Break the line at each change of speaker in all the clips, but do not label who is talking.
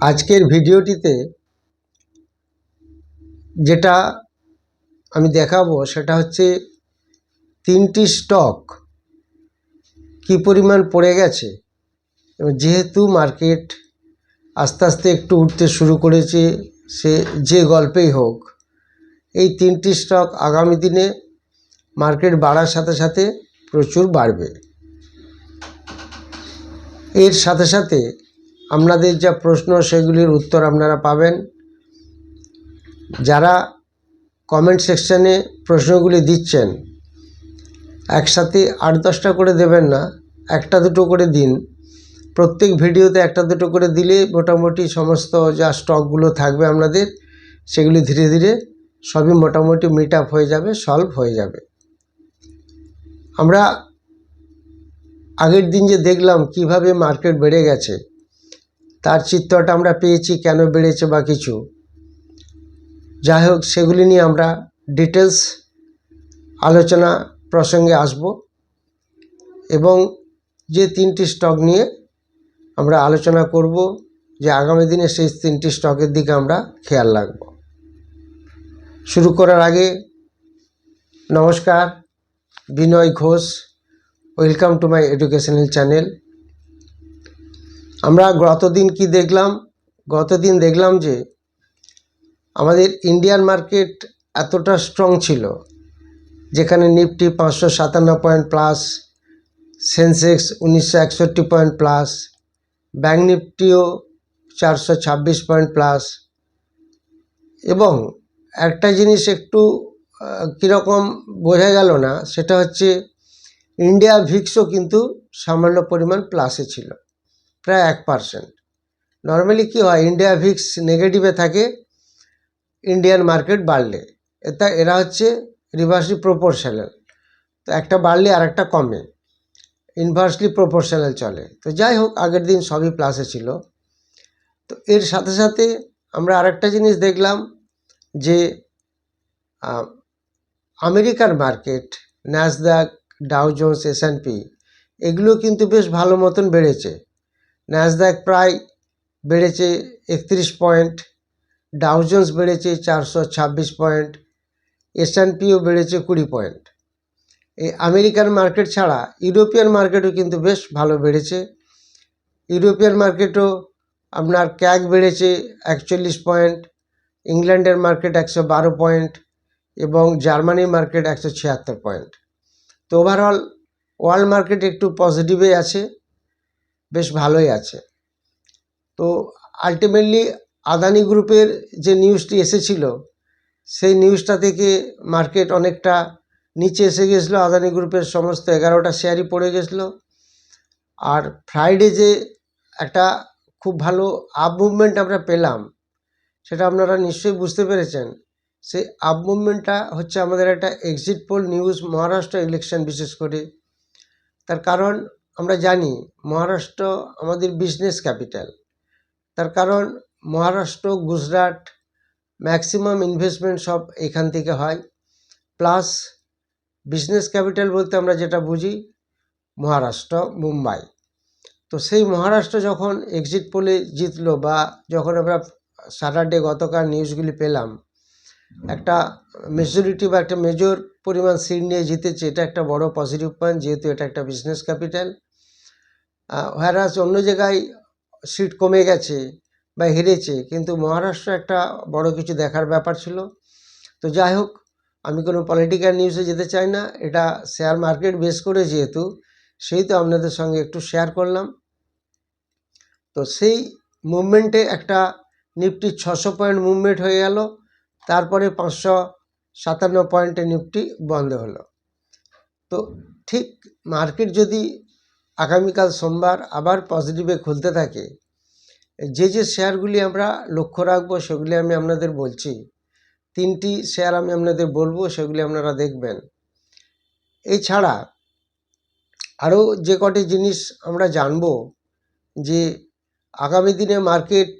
আজকের ভিডিওটিতে যেটা আমি দেখাবো সেটা হচ্ছে তিনটি স্টক কি পরিমাণ পড়ে গেছে। যেহেতু মার্কেট আস্তে আস্তে একটু উঠতে শুরু করেছে, সে যে গল্পেই হোক, এই তিনটি স্টক আগামী দিনে মার্কেট বাড়ার সাথে সাথে প্রচুর বাড়বে। এর সাথে সাথে আপনাদের যা প্রশ্ন, সেগুলির উত্তর আপনারা পাবেন। যারা কমেন্ট সেকশানে প্রশ্নগুলি দিচ্ছেন, একসাথে আট দশটা করে দেবেন না, একটা দুটো করে দিন। প্রত্যেক ভিডিওতে একটা দুটো করে দিলে মোটামুটি সমস্ত যা স্টকগুলো থাকবে আপনাদের সেগুলি ধীরে ধীরে সবই মোটামুটি মিট আপ হয়ে যাবে সলভ হয়ে যাবে। আমরা আগের দিন যে দেখলাম কীভাবে মার্কেট বেড়ে গেছে তার চিত্রটা আমরা পেয়েছি, কেন বেড়েছে বা কিছু। যাই হোক, সেগুলি নিয়ে আমরা ডিটেলস আলোচনা প্রসঙ্গে আসব এবং যে তিনটি স্টক নিয়ে আমরা আলোচনা করব, যে আগামী দিনে সেই তিনটি স্টকের দিকে আমরা খেয়াল রাখব। শুরু করার আগে নমস্কার, Binoy Ghosh, welcome to my educational channel. আমরা গতদিন কি দেখলাম? গতদিন দেখলাম যে আমাদের ইন্ডিয়ান মার্কেট এতটা স্ট্রং ছিল, যেখানে নিফটি পাঁচশো সাতান্ন পয়েন্ট প্লাস সেন্সেক্স উনিশশো একষট্টি পয়েন্ট প্লাস ব্যাঙ্ক নিফটিও চারশো ছাব্বিশ পয়েন্ট প্লাস এবং একটা জিনিস একটু কীরকম বোঝা গেল না, সেটা হচ্ছে ইন্ডিয়া ভিক্সও কিন্তু সামান্য পরিমাণ প্লাসে ছিল। প্রায় এক পার্সেন্ট। নর্মালি কী হয় ইন্ডিয়া ভিক্স নেগেটিভে থাকে ইন্ডিয়ান মার্কেট বাড়লে। এটা, এরা হচ্ছে রিভার্সলি প্রপোর্শনাল তো একটা বাড়লে আর একটা কমে। ইনভার্সলি প্রপোর্শনাল চলে। তো যাই হোক, আগের দিন সবই প্লাসে ছিল। তো এর সাথে সাথে আমরা আরেকটা জিনিস দেখলাম যে আমেরিকার market Nasdaq Dow Jones S P এগুলো কিন্তু বেশ ভালো মতন বেড়েছে। ন্যাসদাক প্রায় বেড়েছে একত্রিশ পয়েন্ট ডাউ জোন্স বেড়েছে চারশো ছাব্বিশ পয়েন্ট এস পিও বেড়েছে কুড়ি পয়েন্ট। এই আমেরিকান মার্কেট ছাড়া ইউরোপিয়ান মার্কেটও কিন্তু বেশ ভালো বেড়েছে। ইউরোপিয়ান মার্কেটও আপনার ক্যাগ বেড়েছে একচল্লিশ পয়েন্ট, ইংল্যান্ডের মার্কেট একশো বারো পয়েন্ট এবং জার্মানির মার্কেট একশো ছিয়াত্তর পয়েন্ট। তো ওভারঅল ওয়ার্ল্ড মার্কেট একটু পজিটিভে আছে। বেশ ভালোই আছে। তো আলটিমেটলি আদানি গ্রুপের যে নিউজটি এসেছিল, সেই নিউজটা থেকে মার্কেট অনেকটা নিচে এসে গেছিল। আদানি গ্রুপের সমস্ত এগারোটা শেয়ারই পড়ে গেছিল। আর ফ্রাইডে যে একটা খুব ভালো আপ মুভমেন্ট আমরা পেলাম, সেটা আপনারা নিশ্চয়ই বুঝতে পেরেছেন। সেই আপ মুভমেন্টটা হচ্ছে আমাদের একটা exit poll news Maharashtra election বিশেষ করে। তার কারণ আমরা জানি মহারাষ্ট্র আমাদের বিজনেস ক্যাপিটাল তার কারণ মহারাষ্ট্র, গুজরাট ম্যাক্সিমাম ইনভেস্টমেন্ট সব এখান থেকে হয়। প্লাস বিজনেস ক্যাপিটাল বলতে আমরা যেটা বুঝি মহারাষ্ট্র, মুম্বাই। তো সেই মহারাষ্ট্র যখন এক্সিট পোলে জিতলো বা যখন আমরা স্যাটারডে গতকাল নিউজগুলি পেলাম, একটা মেজরিটি বা একটা মেজর পরিমাণ সিট নিয়ে জিতেছে, এটা একটা বড় পজিটিভ পয়েন্ট যেহেতু এটা একটা বিজনেস ক্যাপিটাল হ্যারাস অন্য জায়গায় সিট কমে গেছে বা হেরেছে, কিন্তু মহারাষ্ট্র একটা বড় কিছু দেখার ব্যাপার ছিল। তো যাই হোক, আমি কোনো পলিটিক্যাল নিউজে যেতে চাই না, এটা শেয়ার মার্কেট বেস করে যেহেতু, সেই তো আপনাদের সঙ্গে একটু শেয়ার করলাম। তো সেই মুভমেন্টে একটা নিফটি ছশো পয়েন্ট মুভমেন্ট হয়ে গেল, তারপরে পাঁচশো সাতান্ন পয়েন্টে নিফটি বন্ধ হলো। তো ঠিক মার্কেট যদি আগামীকাল সোমবার আবার পজিটিভে খুলতে থাকে। যে যে শেয়ারগুলি আমরা লক্ষ্য রাখব, সেগুলি আমি আপনাদের বলছি। তিনটি শেয়ার আমি আপনাদের বলব, সেগুলি আপনারা দেখবেন। এছাড়া আরও যে কটি জিনিস আমরা জানব, যে আগামী দিনে মার্কেট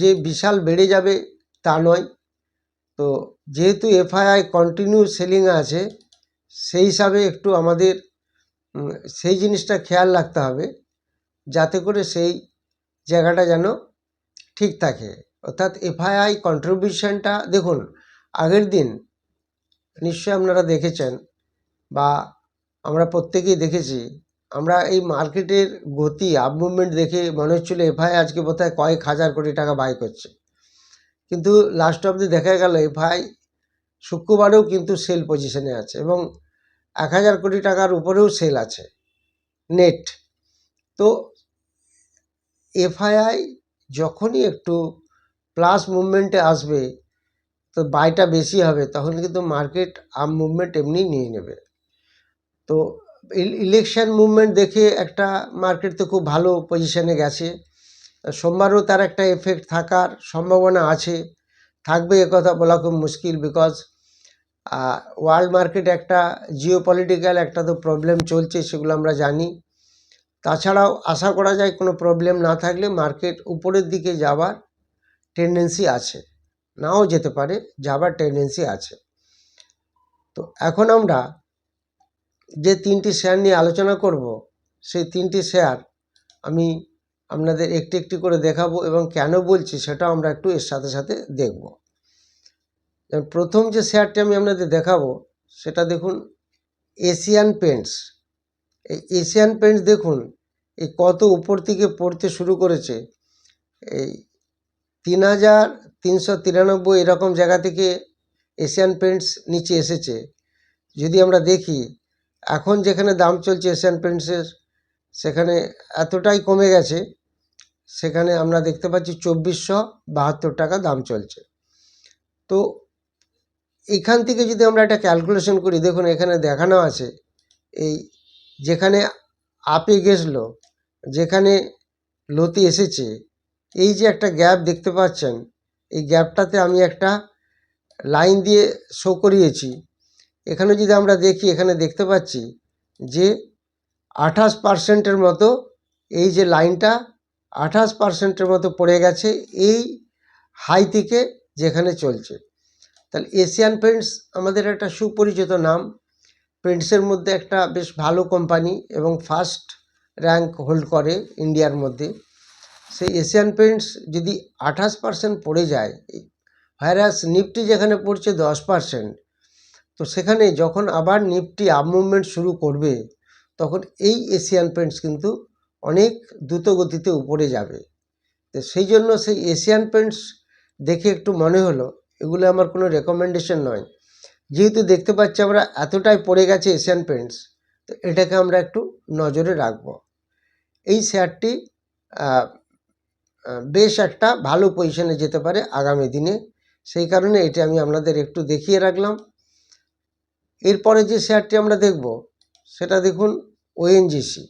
যে বিশাল বেড়ে যাবে তা নয়। তো যেহেতু এফআইআই কন্টিনিউ সেলিং আছে, সেই হিসাবে একটু আমাদের সেই জিনিসটা খেয়াল রাখতে হবে যাতে করে সেই জায়গাটা যেন ঠিক থাকে। অর্থাৎ এফআইআই কন্ট্রিবিউশনটা দেখুন, আগের দিন নিশ্চয়ই আপনারা দেখেছেন বা আমরা প্রত্যেকেই দেখেছি, আমরা এই মার্কেটের গতি আপ মুভমেন্ট দেখে মনে হচ্ছিল এফআই আজকে বোধহয় কয়েক হাজার কোটি টাকা বাই করছে। কিন্তু লাস্ট অবধি দেখা গেল এফআই শুক্রবারেও কিন্তু সেল পজিশনে আছে এবং এক হাজার কোটি টাকার উপরেও সেল আছে নেট তো এফআইআই যখনই একটু প্লাস মুভমেন্টে আসবে, তো বাইটা বেশি হবে, তখন কিন্তু মার্কেট আপ মুভমেন্ট এমনি নিয়ে নেবে। তো ইলেকশন মুভমেন্ট দেখে একটা মার্কেট তো খুব ভালো পজিশনে গেছে। সোমবারও তার একটা এফেক্ট থাকার সম্ভাবনা আছে। থাকবে কথা বলা খুব মুশকিল বিকজ ওয়ার্ল্ড মার্কেট একটা জিও পলিটিক্যাল একটা তো প্রবলেম চলছে, সেগুলো আমরা জানি। তাছাড়াও আশা করা যায় কোনো প্রবলেম না থাকলে মার্কেট উপরের দিকে যাওয়ার টেন্ডেন্সি আছে। নাও যেতে পারে, যাবার টেন্ডেন্সি আছে। তো এখন আমরা যে তিনটি শেয়ার নিয়ে আলোচনা করব, সেই তিনটি শেয়ার আমি আপনাদের একটি একটি করে দেখাবো এবং কেন বলছি সেটাও আমরা একটু এর সাথে সাথে দেখব। প্রথম যে শেয়ারটি আমি আপনাদের দেখাবো, সেটা দেখুন এশিয়ান পেন্টস এই এশিয়ান পেন্টস দেখুন এই কত উপর থেকে পড়তে শুরু করেছে। এই তিন হাজার তিনশো তিরানব্বই এরকম জায়গা থেকে এশিয়ান পেন্টস নিচে এসেছে। যদি আমরা দেখি, এখন যেখানে দাম চলছে এশিয়ান পেন্টসের সেখানে এতটাই কমে গেছে, সেখানে আমরা দেখতে পাচ্ছি চব্বিশশো বাহাত্তর টাকা দাম চলছে। তো এখান থেকে যদি আমরা একটা ক্যালকুলেশন করি, দেখুন এখানে দেখানো আছে, এই যেখানে আপে গেছলো, যেখানে লতি এসেছে, এই যে একটা গ্যাপ দেখতে পাচ্ছেন, এই গ্যাপটাতে আমি একটা লাইন দিয়ে শো করিয়েছি। এখানে যদি আমরা দেখি, এখানে দেখতে পাচ্ছি যে আঠাশ পার্সেন্টের মতো এই যে লাইনটা আঠাশ পার্সেন্টের মতো পড়ে গেছে এই হাই থেকে যেখানে চলছে। তাহলে এশিয়ান পেন্টস আমাদের একটা সুপরিচিত নাম। পেন্টসের মধ্যে একটা বেশ ভালো কোম্পানি এবং ফার্স্ট র্যাঙ্ক হোল্ড করে ইন্ডিয়ার মধ্যে। সেই এশিয়ান পেন্টস যদি আঠাশ পার্সেন্ট পড়ে যায় ভাইরাস নিফটি যেখানে পড়ছে দশ পার্সেন্ট তো সেখানে যখন আবার নিফটি আপ মুভমেন্ট শুরু করবে, তখন এই এশিয়ান পেন্টস কিন্তু অনেক দ্রুত গতিতে উপরে যাবে। তো সেই জন্য সেই এশিয়ান পেন্টস দেখে একটু মনে হলো এগুলো আমার কোনো রেকমেন্ডেশন নয়। যেহেতু দেখতে পাচ্ছি আমরা এতটাই পড়ে গেছে এশিয়ান পেন্টস তো এটাকে আমরা একটু নজরে রাখব। এই শেয়ারটি বেশ একটা ভালো পজিশনে যেতে পারে আগামী দিনে। সেই কারণে এটি আমি আপনাদের একটু দেখিয়ে রাখলাম। এরপরে যে শেয়ারটি আমরা দেখব, সেটা দেখুন ONGC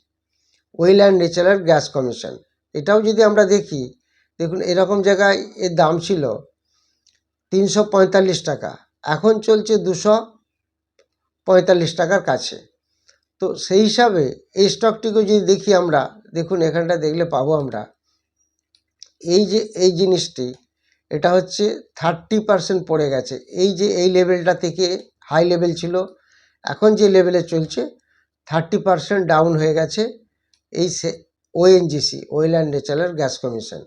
oil and natural gas commission এটাও যদি আমরা দেখি, দেখুন এরকম জায়গায় এর দাম ছিল তিনশো পঁয়তাল্লিশ টাকা। এখন চলছে দুশো পঁয়তাল্লিশ টাকার কাছে। তো সেই হিসাবে এই স্টকটিকে যদি দেখি আমরা, দেখুন এখানটা দেখলে পাবো আমরা। এই যে, এই জিনিসটি, এটা হচ্ছে থার্টি পার্সেন্ট পড়ে গেছে। এই যে, এই লেভেলটা থেকে হাই লেভেল ছিল, এখন যে লেভেলে চলছে, থার্টি পার্সেন্ট ডাউন হয়ে গেছে এই সে, ONGC, oil and natural gas commission.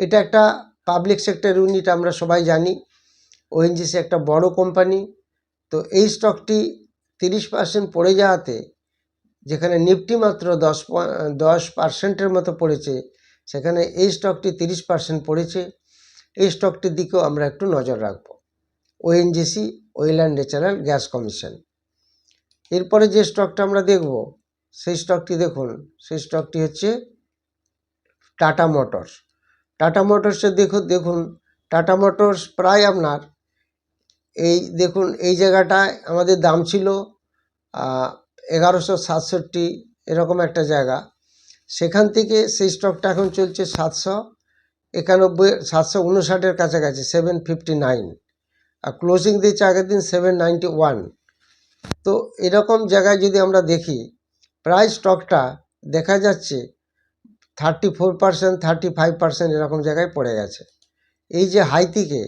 এটা একটা পাবলিক সেক্টর ইউনিট আমরা সবাই জানি ওএনজিসি একটা বড় কোম্পানি তো এই স্টকটি তিরিশ পার্সেন্ট পড়ে যাওয়াতে, যেখানে নিফটি মাত্র দশ দশ পার্সেন্টের মতো পড়েছে, সেখানে এই স্টকটি তিরিশ পার্সেন্ট পড়েছে। এই স্টকটির দিকেও আমরা একটু নজর রাখব। ONGC oil and natural gas commission এরপরে যে স্টকটা আমরা দেখব, সেই স্টকটি দেখুন, সেই স্টকটি হচ্ছে টাটা মোটরস টাটা মোটরসের দেখুন দেখুন টাটা মোটরস প্রায় আপনার এই দেখুন, এই জায়গাটায় আমাদের দাম ছিল এগারোশো সাতষট্টি এরকম একটা জায়গা। সেখান থেকে সেই স্টকটা এখন চলছে সাতশো একানব্বই, সাতশো উনষাটের কাছাকাছি সেভেন ফিফটি নাইন আর ক্লোজিং দিয়েছে আগের দিন সেভেন নাইনটি ওয়ান তো এরকম জায়গায় যদি আমরা দেখি, প্রায় স্টকটা দেখা যাচ্ছে thirty four percent thirty five percent এরকম জায়গায় পড়ে গেছে। এই যে হাই থেকে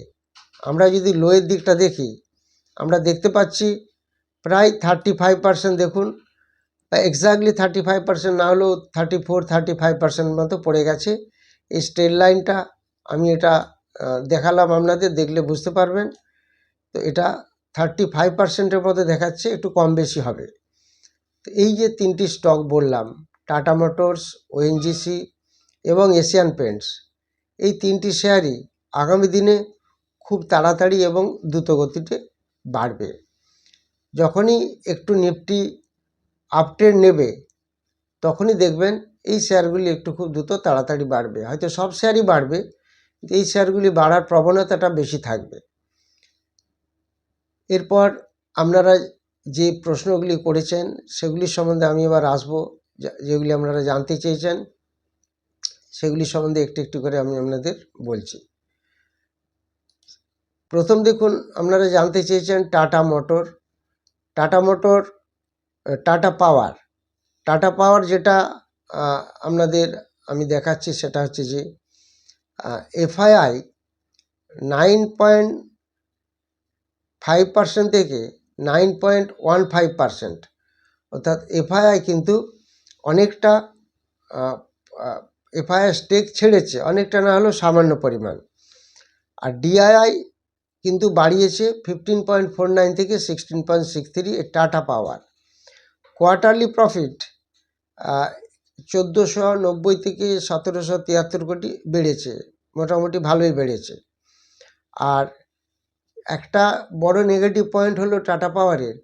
আমরা যদি লোয়ের দিকটা দেখি, আমরা দেখতে পাচ্ছি প্রায় থার্টি ফাইভ পার্সেন্ট দেখুন এক্স্যাক্টলি থার্টি ফাইভ পার্সেন্ট না হলেও thirty four thirty five percent মতো পড়ে গেছে। এই স্ট্রেট লাইনটা আমি এটা দেখালাম আপনাদের, দেখলে বুঝতে পারবেন। তো এটা থার্টি ফাইভ পার্সেন্টের মধ্যে দেখাচ্ছে, একটু কম বেশি হবে। তো এই যে তিনটি স্টক বললাম টাটা মোটরস ওএনজিসি এবং এশিয়ান পেন্টস। এই তিনটি শেয়ারই আগামী দিনে খুব তাড়াতাড়ি এবং দ্রুতগতিতে বাড়বে। যখনই একটু নিফটি আপট্রেন্ড নেবে, তখনই দেখবেন এই শেয়ারগুলি একটু খুব দ্রুত তাড়াতাড়ি বাড়বে। হয়তো সব শেয়ারই বাড়বে এই শেয়ারগুলি বাড়ার প্রবণতাটা বেশি থাকবে। এরপর আপনারা যে প্রশ্নগুলি করেছেন সেগুলি সম্বন্ধে আমি এবার আসব। যেগুলি আপনারা জানতে চেয়েছেন, সেগুলি সম্বন্ধে একটু একটু করে আমি আপনাদের বলছি। প্রথম দেখুন, আপনারা জানতে চেয়েছেন Tata motor. Tata motor Tata power. Tata power যেটা আপনাদের আমি দেখাচ্ছি সেটা হচ্ছে যে FII nine point five percent থেকে nine point one five percent. অর্থাৎ এফআইআই কিন্তু অনেকটা এফআইআই স্টেক ছেড়েছে, অনেকটা না হলেও সামান্য পরিমাণ। আর ডিআইআই কিন্তু বাড়িয়েছে ফিফটিন পয়েন্ট ফোর নাইন থেকে sixteen point six three Tata power. Quarterly profit চোদ্দোশো নব্বই থেকে সতেরোশো তিয়াত্তর কোটি বেড়েছে, মোটামুটি ভালোই বেড়েছে। আর একটা বড় নেগেটিভ পয়েন্ট হলো টাটা পাওয়ারের,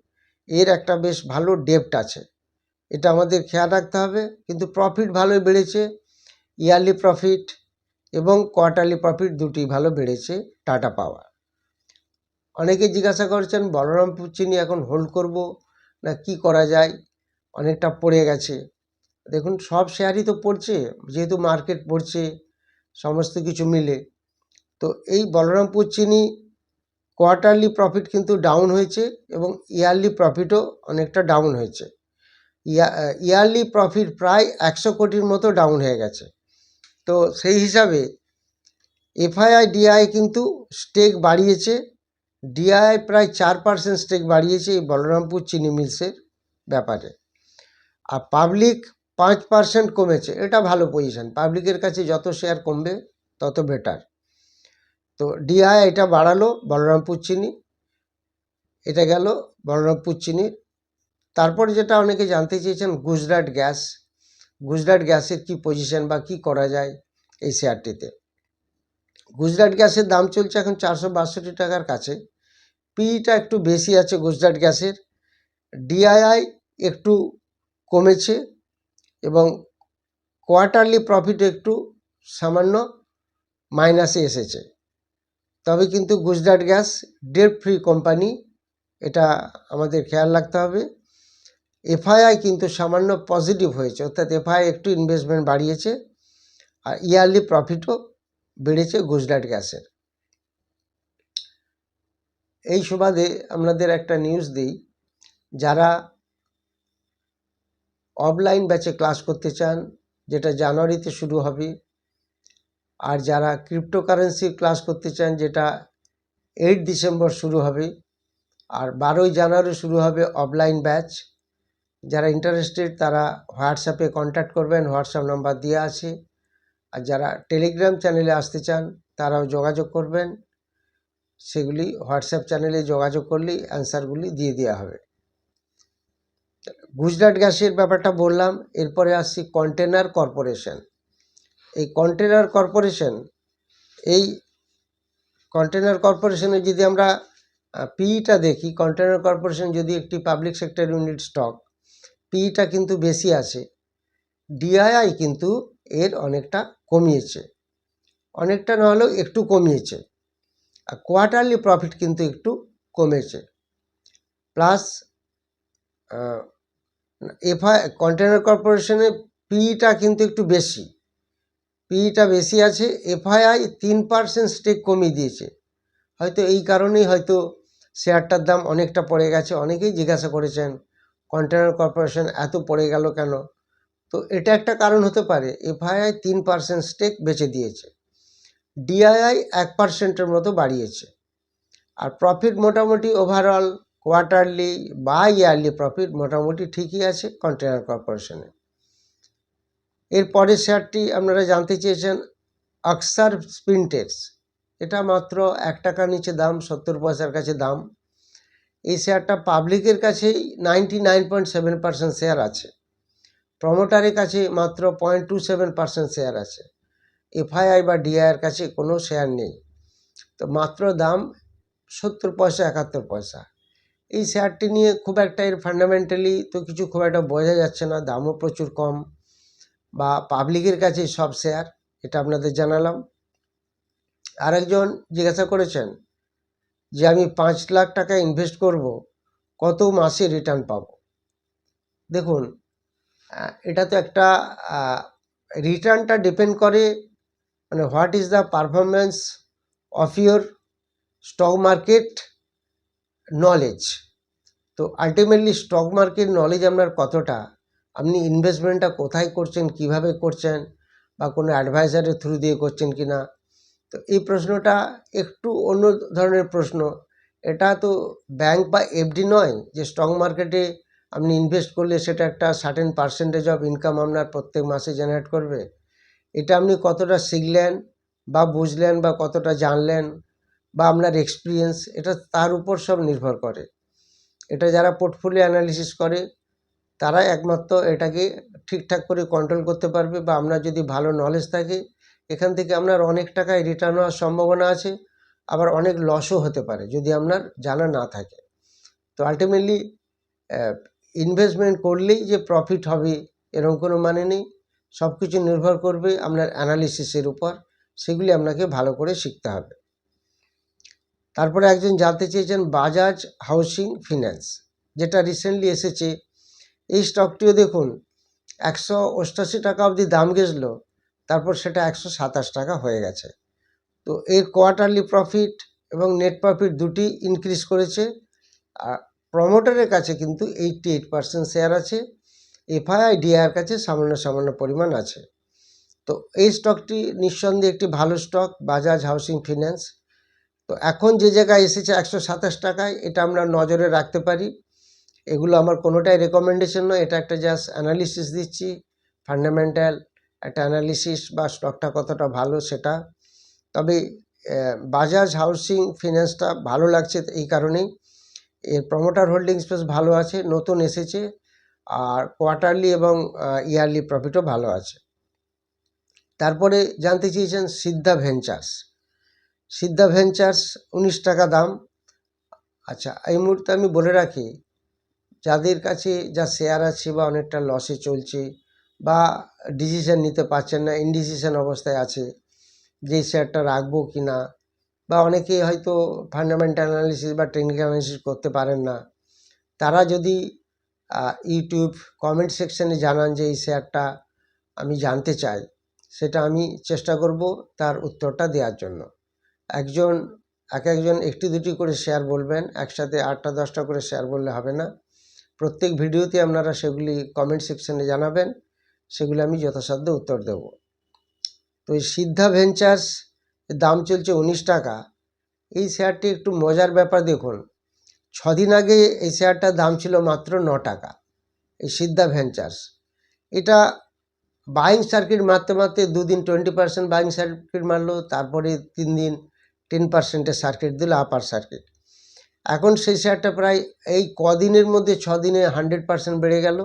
এর একটা বেশ ভালো ডেপ্ট আছে। এটা আমাদের খেয়াল রাখতে হবে। কিন্তু প্রফিট ভালোই বেড়েছে। ইয়ারলি প্রফিট এবং কোয়ার্টারলি প্রফিট দুটি ভালো বেড়েছে টাটা পাওয়ার অনেকে জিজ্ঞাসা করছেন বলরামপুর চিনি এখন হোল্ড করব না কি করা যায়? অনেকটা পড়ে গেছে। দেখুন, সব শেয়ারই তো পড়ছে, যেহেতু মার্কেট পড়ছে, সমস্ত কিছু মিলে। তো এই বলরামপুর চিনি কোয়ার্টারলি প্রফিট কিন্তু ডাউন হয়েছে এবং ইয়ারলি প্রফিটও অনেকটা ডাউন হয়েছে। ইয়ারলি প্রফিট প্রায় একশো কোটির মতো ডাউন হয়ে গেছে। তো সেই হিসাবে এফআইআই ডিআই কিন্তু স্টেক বাড়িয়েছে। ডিআই প্রায় চার পার্সেন্ট স্টেক বাড়িয়েছে এই বলরামপুর চিনি মিলসের ব্যাপারে। আর পাবলিক পাঁচ পার্সেন্ট কমেছে, এটা ভালো পজিশন। পাবলিকের কাছে যত শেয়ার কমবে, তত বেটার। তো ডিআই এটা বাড়ালো বলরামপুর চিনি, এটা গেল বলরামপুর চিনির তারপর যেটা অনেকে জানতে চেয়েছেন, গুজরাট গ্যাস। গুজরাট গ্যাসের কি পজিশন বা কি করা যায় এই শেয়ারটিতে? গুজরাট গ্যাসের দাম চলছে এখন চারশো বাষট্টি টাকার কাছে। পিইটা একটু বেশি আছে গুজরাট গ্যাসের। ডিআইআই একটু কমেছে এবং কোয়ার্টারলি প্রফিট একটু সামান্য মাইনাসে এসেছে। তবে কিন্তু Gujarat gas debt free company এটা আমাদের খেয়াল রাখতে হবে। এফআইআই কিন্তু সামান্য পজিটিভ হয়েছে। অর্থাৎ এফআইআই একটু ইনভেস্টমেন্ট বাড়িয়েছে আর ইয়ারলি প্রফিটও বেড়েছে গুজরাট গ্যাসের। এই সুবাদে আপনাদের একটা নিউজ দিই। যারা অফলাইন ব্যাচে ক্লাস করতে চান, যেটা জানুয়ারিতে শুরু হবে, আর যারা ক্রিপ্টোকারেন্সি ক্লাস করতে চান, যেটা এইট ডিসেম্বর শুরু হবে, আর বারোই জানুয়ারি শুরু হবে অফলাইন ব্যাচ যারা ইন্টারেস্টেড তারা হোয়াটসঅ্যাপে কন্ট্যাক্ট করবেন হোয়াটসঅ্যাপ নাম্বার দেওয়া আছে আর যারা টেলিগ্রাম চ্যানেলে আসতে চান, তারাও যোগাযোগ করবেন। সেগুলি হোয়াটসঅ্যাপ চ্যানেলে যোগাযোগ করলেই অ্যান্সারগুলি দিয়ে দেওয়া হবে। গুজরাট গ্যাসের ব্যাপারটা বললাম, এরপরে আসছি কন্টেনার কর্পোরেশন এই কন্টেনার কর্পোরেশন এই কন্টেনার কর্পোরেশনে যদি আমরা পিইটা দেখি কন্টেনার কর্পোরেশন যদি একটি পাবলিক সেক্টর ইউনিট স্টক পিইটা কিন্তু বেশি আছে। ডিআইআই কিন্তু এর অনেকটা কমিয়েছে। অনেকটা না হলেও একটু কমিয়েছে। আর কোয়ার্টারলি প্রফিট কিন্তু একটু কমেছে। প্লাস এফআই কন্টেনার কর্পোরেশনের পিইটা কিন্তু একটু বেশি। পিইটা বেশি আছে, এফআইআই তিন পার্সেন্ট স্টেক কমিয়ে দিয়েছে। হয়তো এই কারণেই হয়তো শেয়ারটার দাম অনেকটা পড়ে গেছে। অনেকেই জিজ্ঞাসা করেছেন কন্টেনার কর্পোরেশন এত পড়ে গেল কেন? তো এটা একটা কারণ হতে পারে। এফআইআই তিন পার্সেন্ট স্টেক বেচে দিয়েছে। ডিআইআই এক পার্সেন্টের মতো বাড়িয়েছে। আর প্রফিট মোটামুটি ওভারঅল কোয়ার্টারলি বা ইয়ারলি প্রফিট মোটামুটি ঠিকই আছে কন্টেনার কর্পোরেশনে এর পরের শেয়ারটি আপনারা জানতে চেয়েছেন অক্সার স্পিনটেক্স এটা মাত্র এক টাকার নিচে দাম, সত্তর পয়সার কাছে দাম। এই শেয়ারটা পাবলিকের কাছেই ninety nine point seven percent share আছে। প্রমোটারের কাছে মাত্র point two seven percent share আছে। এফআইআই বা ডিআইয়ের কাছে কোনো শেয়ার নেই। তো মাত্র দাম সত্তর পয়সা, একাত্তর পয়সা। এই শেয়ারটি নিয়ে খুব একটা এর ফান্ডামেন্টালি তো কিছু খুব একটা বোঝা যাচ্ছে না, দামও প্রচুর কম। বা পাবলিকের কাছে সব শেয়ার এটা আপনাদের জানালাম। আরেকজন জিজ্ঞাসা করেছেন যে আমি পাঁচ লাখ টাকা ইনভেস্ট করব, কত মাসে রিটার্ন পাবো? দেখুন এটা তো একটা রিটার্নটা ডিপেন্ড করে মানে what is the performance of your stock market knowledge তো আলটিমেটলি স্টক মার্কেট নলেজ আপনার কতটা? আপনি ইনভেস্টমেন্টটা কোথায় করছেন, কীভাবে করছেন, বা কোনো অ্যাডভাইজারের থ্রু দিয়ে করছেন কি না তো এই প্রশ্নটা একটু অন্য ধরনের প্রশ্ন। এটা তো ব্যাংক বা এফডি নয় যে স্টক মার্কেটে আপনি ইনভেস্ট করলে সেটা একটা সার্টেন পার্সেন্টেজ অফ ইনকাম আপনার প্রত্যেক মাসে জেনারেট করবে। এটা আপনি কতটা শিখলেন বা বুঝলেন বা কতটা জানলেন বা আপনার এক্সপিরিয়েন্স এটা তার উপর সব নির্ভর করে। এটা যারা পোর্টফোলিও অ্যানালিসিস করে, তারা একমাত্র এটাকে ঠিকঠাক করে কন্ট্রোল করতে পারবে বা আপনার যদি ভালো নলেজ থাকে এখান থেকে আপনার অনেক টাকায় রিটার্ন হওয়ার সম্ভাবনা আছে, আবার অনেক লসও হতে পারে যদি আপনার জানা না থাকে। তো আলটিমেটলি ইনভেস্টমেন্ট করলেই যে প্রফিট হবে এরকম কোনো মানে নেই। সব কিছু নির্ভর করবে আপনার অ্যানালিসিসের উপর। সেগুলি আপনাকে ভালো করে শিখতে হবে। তারপরে একজন জানতে চেয়েছেন বাজাজ হাউসিং ফিন্যান্স যেটা রিসেন্টলি এসেছে। এই স্টকটিও দেখুন, একশো অষ্টাশি টাকা অবধি দাম গেছিল। তারপর সেটা একশো সাতাশ টাকা হয়ে গেছে। তো এর কোয়ার্টারলি প্রফিট এবং নেট প্রফিট দুটি ইনক্রিজ করেছে। আর প্রমোটারের কাছে কিন্তু এইটটি এইট পার্সেন্ট শেয়ার আছে এফআইআই ডিআইয়ের কাছে সামান্য সামান্য পরিমাণ আছে। তো এই স্টকটি নিঃসন্দেহে একটি ভালো স্টক বাজাজ হাউসিং ফিন্যান্স তো এখন যে জায়গায় এসেছে একশো সাতাশ টাকায়, এটা আমরা নজরে রাখতে পারি। এগুলো আমার কোনোটাই রেকমেন্ডেশন নয়। এটা একটা জাস্ট অ্যানালিসিস দিচ্ছি। ফান্ডামেন্টাল একটা অ্যানালিসিস বা স্টকটা কতটা ভালো সেটা। তবে বাজাজ হাউসিং ফিন্যান্সটা ভালো লাগছে এই কারণেই। এর প্রমোটার হোল্ডিং স্পেস ভালো আছে, নতুন এসেছে। আর কোয়ার্টারলি এবং ইয়ারলি প্রফিটও ভালো আছে। তারপরে জানতে চেয়েছেন সিদ্ধা ভেঞ্চার্স সিদ্ধা ভেঞ্চার্স উনিশ টাকা দাম। আচ্ছা এই মুহূর্তে আমি বলে রাখি, যাদের কাছে যা শেয়ার আছে বা অনেকটা লসে চলছে বা ডিসিশন নিতে পারছেন না ইনডিসিশন অবস্থায় আছে, যে শেয়ারটা রাখব কি না বা অনেকে হয়তো ফান্ডামেন্টাল অ্যানালিসিস বা টেকনিক্যাল অ্যানালিসিস করতে পারেন না, তারা যদি ইউটিউব কমেন্ট সেকশনে জানান যে এই শেয়ারটা আমি জানতে চাই, সেটা আমি চেষ্টা করব তার উত্তরটা দেওয়ার জন্য। একজন, এক একজন একটি দুটি করে শেয়ার বলবেন, একসাথে আটটা দশটা করে শেয়ার বললে হবে না। প্রত্যেক ভিডিওতে আপনারা সেগুলি কমেন্ট সেকশনে জানাবেন। সেগুলি আমি যথাসাধ্য উত্তর দেব। তো এই সিদ্ধা ভেঞ্চার্স দাম চলছে উনিশ টাকা। এই শেয়ারটি একটু মজার ব্যাপার দেখুন। ছদিন আগে এই শেয়ারটার দাম ছিল মাত্র ন টাকা, এই সিদ্ধা ভেঞ্চার্স এটা বাইং সার্কিট মারতে মারতে দুদিন টোয়েন্টি পার্সেন্ট বাইং সার্কিট মারলো, তারপরে তিন দিন টেন পার্সেন্টের সার্কিট দিল আপার সার্কিট এখন সেই শেয়ারটা প্রায় এই কদিনের মধ্যে ছ দিনে হান্ড্রেড পার্সেন্ট বেড়ে গেল।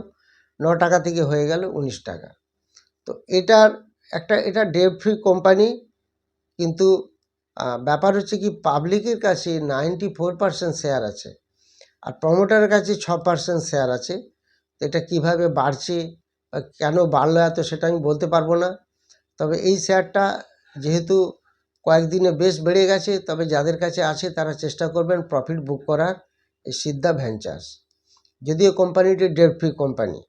ন টাকা থেকে হয়ে গেল উনিশ টাকা। তো এটার একটা, এটা ডেট ফ্রি কোম্পানি কিন্তু ব্যাপার হচ্ছে কি পাবলিকের কাছে নাইনটি ফোর পার্সেন্ট শেয়ার আছে, আর প্রমোটারের কাছে ছ পার্সেন্ট শেয়ার আছে। এটা কীভাবে বাড়ছে কেন বাড়লো এত সেটা আমি বলতে পারব না। তবে এই শেয়ারটা যেহেতু কয়েকদিনে বেশ বেড়ে গেছে, তবে যাদের কাছে আছে তারা চেষ্টা করবেন প্রফিট বুক করার, এই সিদ্ধা ভেঞ্চার্স যদিও কোম্পানিটি ডেট ফ্রি কোম্পানি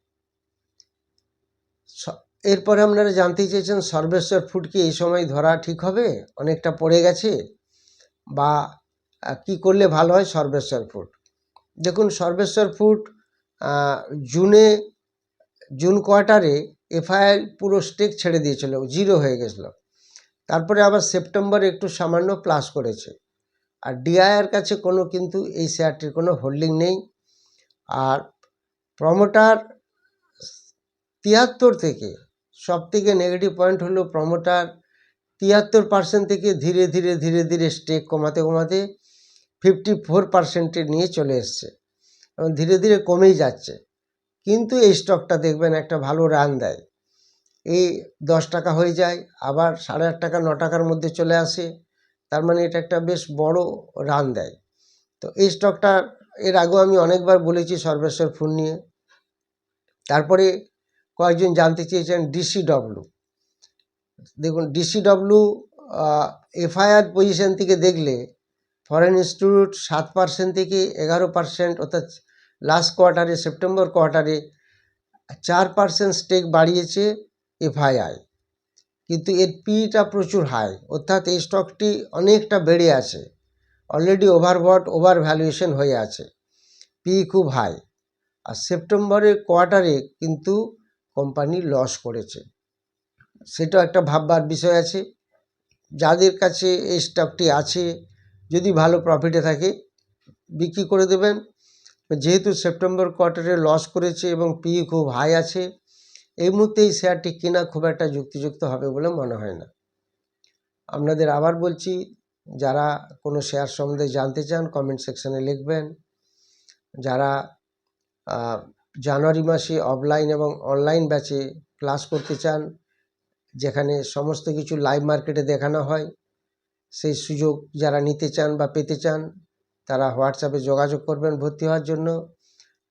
এরপরে আপনারা জানতে চেয়েছেন সর্বেশ্বর ফুড কি এই সময় ধরা ঠিক হবে? অনেকটা পড়ে গেছে? বা কি করলে ভালো হয় সর্বেশ্বর ফুড দেখুন, সর্বেশ্বর ফুড জুনে, জুন কোয়ার্টারে এফআইআর পুরো স্টেক ছেড়ে দিয়েছিল, জিরো হয়ে গেছিল। তারপরে আবার সেপ্টেম্বরে একটু সামান্য প্লাস করেছে। আর ডিআইআর কাছে কোনো কিন্তু এই শেয়ারটির কোনো হোল্ডিং নেই। আর প্রমোটার তিয়াত্তর থেকে সব থেকে নেগেটিভ পয়েন্ট হলো প্রমোটার তিয়াত্তর পার্সেন্ট থেকে ধীরে ধীরে ধীরে ধীরে স্টেক কমাতে কমাতে ফিফটি ফোর পার্সেন্টে নিয়ে চলে এসছে এবং ধীরে ধীরে কমেই যাচ্ছে। কিন্তু এই স্টকটা দেখবেন একটা ভালো রান দেয়। এই দশ টাকা হয়ে যায়, আবার সাড়ে আট টাকা, ন টাকার মধ্যে চলে আসে। তার মানে এটা একটা বেশ বড় রান দেয়। তো এই স্টকটা এর আগেও আমি অনেকবার বলেছি সর্বেশ্বর ফোন নিয়ে। তারপরে কয়েকজন জানতে চেয়েছেন ডিসিডব্লু দেখুন ডিসিডব্লু এফআইআর পজিশন থেকে দেখলে ফরেন ইনস্টিটিউট সাত পার্সেন্ট থেকে এগারো পার্সেন্ট অর্থাৎ লাস্ট কোয়ার্টারে সেপ্টেম্বর কোয়ার্টারে চার পার্সেন্ট স্টেক বাড়িয়েছে এফআইআই কিন্তু এর পিটা প্রচুর হাই অর্থাৎ এই স্টকটি অনেকটা বেড়ে আছে। অলরেডি ওভারবট ওভার ভ্যালুয়েশন হয়ে আছে। পি খুব হাই আর সেপ্টেম্বরের কোয়ার্টারে কিন্তু কোম্পানি লস করেছে। সেটাও একটা ভাববার বিষয় আছে। যাদের কাছে এই স্টকটি আছে, যদি ভালো প্রফিটে থাকে, বিক্রি করে দেবেন। যেহেতু সেপ্টেম্বর কোয়ার্টারে লস করেছে এবং পি খুব হাই আছে, এই মুহূর্তে এই শেয়ারটি কেনা খুব একটা যুক্তিযুক্ত হবে বলে মনে হয় না। আপনাদের আবার বলছি, যারা কোনো শেয়ার সম্বন্ধে জানতে চান কমেন্ট সেকশানে লিখবেন। যারা জানুয়ারি মাসে অফলাইন এবং অনলাইন ব্যাচে ক্লাস করতে চান, যেখানে সমস্ত কিছু লাইভ মার্কেটে দেখানো হয়, সেই সুযোগ যারা নিতে চান বা পেতে চান, তারা হোয়াটসঅ্যাপে যোগাযোগ করবেন ভর্তি হওয়ার জন্য।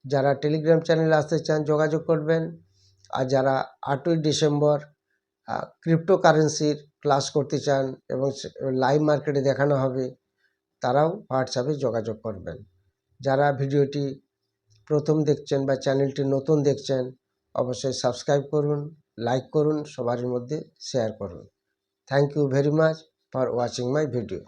যারা টেলিগ্রাম চ্যানেলে আসতে চান, যোগাযোগ করবেন। আর যারা আটই ডিসেম্বর ক্রিপ্টো কারেন্সির ক্লাস করতে চান এবং লাইভ মার্কেটে দেখানো হবে, তারাও হোয়াটসঅ্যাপে যোগাযোগ করবেন। যারা ভিডিওটি প্রথম দেখছেন বা চ্যানেলটি নতুন দেখছেন, অবশ্যই সাবস্ক্রাইব করুন, লাইক করুন সবার মধ্যে শেয়ার করুন। Thank you very much for watching my video